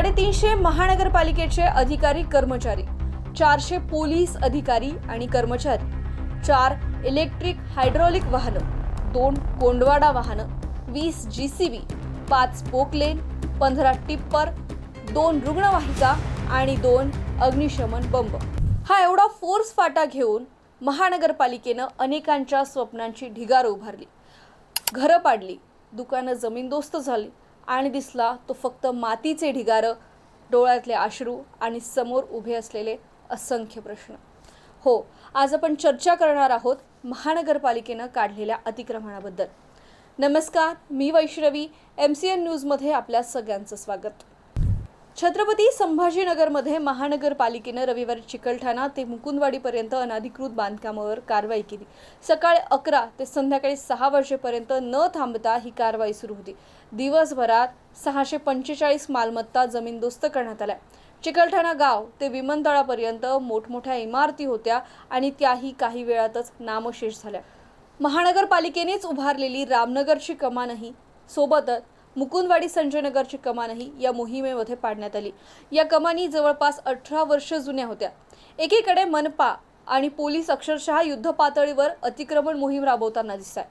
साडेतीनशे महानगरपालिकेचे अधिकारी कर्मचारी चारशे पोलीस अधिकारी आणि कर्मचारी चार इलेक्ट्रिक हायड्रॉलिक वाहनं दोन कोंडवाडा वाहनं वीस जी सी बी पाच पोकलेन पंधरा टिप्पर दोन रुग्णवाहिका आणि दोन अग्निशमन बंब. हा एवढा फोर्स फाटा घेऊन महानगरपालिकेनं अनेकांच्या स्वप्नांची ढिगार उभारली. घरं पाडली दुकानं जमीनदोस्त झाली आणि दिसला तो फक्त मातीचे ढिगारं डोळ्यातले अश्रू आणि समोर उभे असलेले असंख्य प्रश्न. हो आज आपण चर्चा करणार आहोत महानगरपालिकेनं काढलेल्या अतिक्रमणाबद्दल. नमस्कार मी वैष्णवी एम सी एन न्यूजमध्ये आपल्या सगळ्यांचं स्वागत. छत्रपती संभाजीनगरमध्ये महानगरपालिकेनं रविवारी चिकलठाणा ते मुकुंदवाडीपर्यंत अनधिकृत बांधकामावर कारवाई केली. सकाळी अकरा ते संध्याकाळी सहा वाजेपर्यंत न थांबता ही कारवाई सुरू होती. दिवसभरात सहाशे पंचेचाळीस मालमत्ता जमीनदोस्त करण्यात आल्या. चिकलठाणा गाव ते विमानतळापर्यंत मोठमोठ्या इमारती होत्या आणि त्याही काही वेळातच नामशेष झाल्या. महानगरपालिकेनेच उभारलेली रामनगरची कमानही सोबतच मुकुंदवाडी संजयनगरची कमानही या मोहिमेमध्ये पाडण्यात आली. या कमानी जवळपास अठरा वर्ष जुन्या होत्या. एकीकडे मनपा आणि पोलीस अक्षरशः युद्धपातळीवर अतिक्रमण मोहीम राबवताना दिसत आहे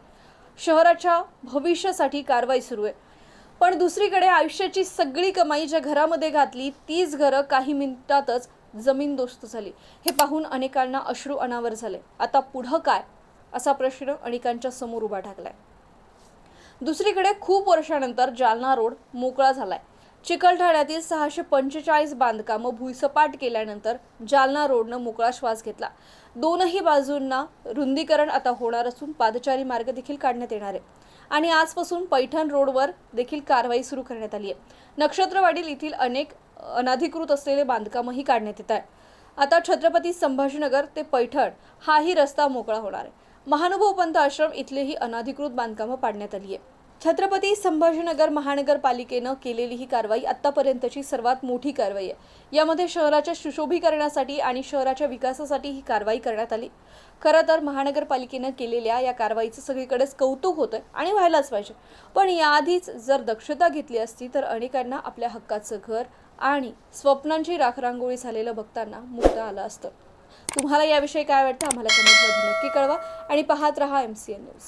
शहराच्या भविष्यासाठी कारवाई सुरू आहे. पण दुसरीकडे आयुष्याची सगळी कमाई ज्या घरामध्ये घातली तीच घरं काही मिनिटातच जमीनदोस्त झाली. हे पाहून अनेकांना अश्रू अनावर झाले. आता पुढं काय? असा प्रश्न अनेकांच्या समोर उभा ठाकलाय. दुसरीकडे खूप वर्षानंतर जालना रोड मोकळा झालाय. चिकलठाण्यातील सहाशे पंचेचाळीस बांधकामं भुईसपाट केल्यानंतर जालना रोडनं मोकळा श्वास घेतला. दोनही बाजूंना रुंदीकरण आता होणार असून पादचारी मार्ग देखील काढण्यात येणार आहे. आणि आजपासून पैठण रोडवर देखील कारवाई सुरू करण्यात आली आहे. नक्षत्रवाडील येथील अनेक अनधिकृत असलेले बांधकामही काढण्यात येत आहे. आता छत्रपती संभाजीनगर ते पैठण हाही रस्ता मोकळा होणार आहे. महानुभव पंत आश्रम इथलेही अनधिकृत बांधकामं पाडण्यात आली आहे छत्रपती संभाजीनगर महानगरपालिकेनं केलेली ही कारवाई आत्तापर्यंतची सर्वात मोठी कारवाई आहे. यामध्ये शहराच्या सुशोभीकरणासाठी आणि शहराच्या विकासासाठी ही कारवाई करण्यात आली. खरं तर महानगरपालिकेनं केलेल्या या कारवाईचं सगळीकडेच कौतुक होतं आणि व्हायलाच पाहिजे. पण याआधीच जर दक्षता घेतली असती तर अनेकांना आपल्या हक्काचं घर आणि स्वप्नांची राखरांगोळी झालेलं बघताना मुक्त आलं असतं. तुम्हाला याविषयी काय वाटतं आम्हाला कमेंटमध्ये नक्की कळवा. आणि पाहत रहा एम सी एन न्यूज